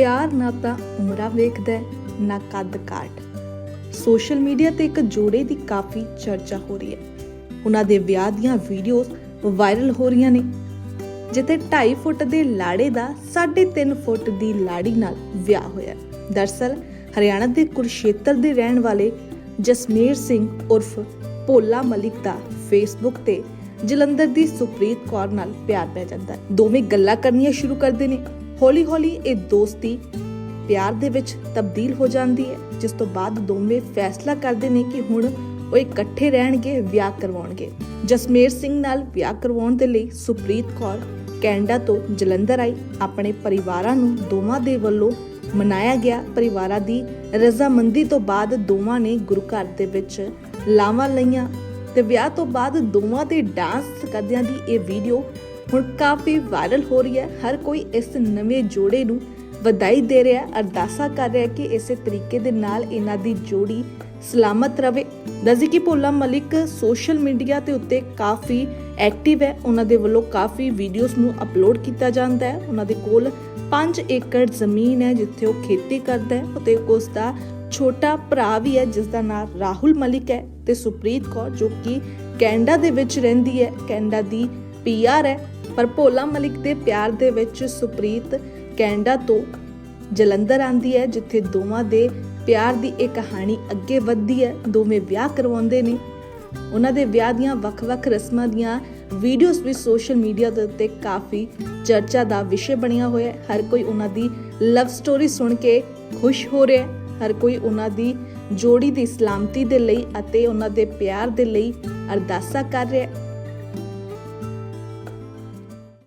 ਪਿਆਰ ਨਾ ਤਾਂ ਉਮਰਾਂ ਵੇਖਦਾ ਨਾ ਕੱਦ ਕਾਟ। ਸੋਸ਼ਲ ਮੀਡੀਆ ਤੇ ਇੱਕ ਜੋੜੇ ਦੀ ਕਾਫੀ ਚਰਚਾ ਹੋ ਰਹੀ ਹੈ। ਉਹਨਾਂ ਦੇ ਵਿਆਹ ਦੀਆਂ ਵੀਡੀਓਜ਼ ਵਾਇਰਲ ਹੋ ਰਹੀਆਂ ਨੇ, ਜਿੱਥੇ 2.5 ਫੁੱਟ ਦੇ ਲਾੜੇ ਦਾ 3.5 ਫੁੱਟ ਦੀ ਲਾੜੀ ਨਾਲ ਵਿਆਹ ਹੋਇਆ ਦਰਸਲ, ਹਰਿਆਣਾ ਦੇ ਕੁਰਸ਼ੇਤਰ ਦੇ ਰਹਿਣ ਵਾਲੇ ਜਸਮੇਰ ਸਿੰਘ ਉਰਫ ਭੋਲਾ ਮਲਿਕ ਦਾ ਫੇਸਬੁੱਕ ਤੇ ਜਲੰਧਰ ਦੀ ਸੁਪ੍ਰੀਤ ਕੌਰ ਨਾਲ ਪਿਆਰ ਪੈ ਜਾਂਦਾ ਹੈ। ਦੋਵੇਂ ਗੱਲਾਂ ਕਰਨੀਆਂ ਸ਼ੁਰੂ ਕਰਦੇ ਨੇ। ਹੌਲੀ-ਹੌਲੀ ਇਹ ਦੋਸਤੀ ਪਿਆਰ ਦੇ ਵਿੱਚ ਤਬਦੀਲ ਹੋ ਜਾਂਦੀ ਹੈ, ਜਿਸ ਤੋਂ ਬਾਅਦ ਦੋਵੇਂ ਫੈਸਲਾ ਕਰਦੇ ਨੇ ਕਿ ਹੁਣ ਉਹ ਇਕੱਠੇ ਰਹਿਣਗੇ, ਵਿਆਹ ਕਰਵਾਉਣਗੇ। ਜਸਮੇਰ ਸਿੰਘ ਨਾਲ ਵਿਆਹ ਕਰਵਾਉਣ ਦੇ ਲਈ ਸੁਪ੍ਰੀਤ ਕੌਰ ਕੈਨੇਡਾ ਤੋਂ ਜਲੰਧਰ ਆਈ। ਆਪਣੇ ਪਰਿਵਾਰਾਂ ਨੂੰ ਦੋਵਾਂ ਦੇ ਵੱਲੋਂ ਮਨਾਇਆ ਗਿਆ। ਪਰਿਵਾਰਾਂ ਦੀ ਰਜ਼ਾਮੰਦੀ ਤੋਂ ਬਾਅਦ ਦੋਵਾਂ ਨੇ ਗੁਰੂ ਘਰ ਦੇ ਵਿੱਚ ਲਾਵਾਂ ਲਈਆਂ ਤੇ ਵਿਆਹ ਤੋਂ ਬਾਅਦ ਦੋਵਾਂ ਦੇ ਡਾਂਸ ਕਰਦਿਆਂ ਦੀ ਇਹ ਵੀਡੀਓ ਹੁਣ ਕਾਫੀ ਵਾਇਰਲ ਹੋ ਰਹੀ ਹੈ। ਹਰ ਕੋਈ ਇਸ ਨਵੇਂ ਜੋੜੇ ਨੂੰ ਵਧਾਈ ਦੇ ਰਿਹਾ ਅਰਦਾਸਾ ਕਰ ਰਿਹਾ ਕਿ ਇਸੇ ਤਰੀਕੇ ਦੇ ਨਾਲ ਇਹਨਾਂ ਦੀ ਜੋੜੀ ਸਲਾਮਤ ਰਵੇ। ਦੱਸੀ ਕਿ ਭੋਲਾ ਮਲਿਕ ਸੋਸ਼ਲ ਮੀਡੀਆ ਤੇ ਉੱਤੇ ਕਾਫੀ ਐਕਟਿਵ ਹੈ। ਉਹਨਾਂ ਦੇ ਵੱਲੋਂ ਕਾਫੀ ਵੀਡੀਓਜ਼ ਨੂੰ ਅਪਲੋਡ ਕੀਤਾ ਜਾਂਦਾ ਹੈ। ਉਹਨਾਂ ਦੇ ਕੋਲ 5 ਏਕੜ ਜ਼ਮੀਨ ਹੈ, ਜਿੱਥੇ ਉਹ ਖੇਤੀ ਕਰਦਾ ਹੈ ਅਤੇ ਉਸ ਦਾ ਛੋਟਾ ਭਰਾ ਵੀ ਹੈ ਜਿਸ ਦਾ ਨਾਮ ਰਾਹੁਲ ਮਲਿਕ ਹੈ ਤੇ ਸੁਪ੍ਰੀਤ ਕੌਰ, ਜੋ ਕਿ ਕੈਨੇਡਾ ਦੇ ਵਿੱਚ ਰਹਿੰਦੀ ਹੈ। ਕੈਨੇਡਾ ਦੀ ਪੀਆਰ ਹੈ, ਪਰ ਭੋਲਾ ਮਲਿਕ ਦੇ ਪਿਆਰ ਦੇ ਵਿੱਚ ਸੁਪ੍ਰੀਤ ਕੈਨੇਡਾ ਤੋਂ ਜਲੰਧਰ ਆਂਦੀ ਹੈ, ਜਿੱਥੇ ਦੋਵਾਂ ਦੇ ਪਿਆਰ ਦੀ ਇਹ ਕਹਾਣੀ ਅੱਗੇ ਵੱਧਦੀ ਹੈ। ਦੋਵੇਂ ਵਿਆਹ ਕਰਵਾਉਂਦੇ ਨੇ। ਉਹਨਾਂ ਦੇ ਵਿਆਹ ਦੀਆਂ ਵੱਖ-ਵੱਖ ਰਸਮਾਂ ਦੀਆਂ ਵੀਡੀਓਜ਼ ਵੀ ਸੋਸ਼ਲ ਮੀਡੀਆ ਦੇ ਉੱਤੇ ਕਾਫੀ ਚਰਚਾ ਦਾ ਵਿਸ਼ੇ ਬਣਿਆ ਹੋਇਆ ਹੈ। ਹਰ ਕੋਈ ਉਹਨਾਂ ਦੀ ਲਵ ਸਟੋਰੀ ਸੁਣ ਕੇ ਖੁਸ਼ ਹੋ ਰਿਹਾ ਹੈ। ਹਰ ਕੋਈ ਉਹਨਾਂ ਦੀ ਜੋੜੀ ਦੀ ਸਲਾਮਤੀ ਦੇ ਲਈ ਅਤੇ ਉਹਨਾਂ ਦੇ ਪਿਆਰ ਦੇ ਲਈ ਅਰਦਾਸਾ ਕਰ ਰਿਹਾ ਹੈ।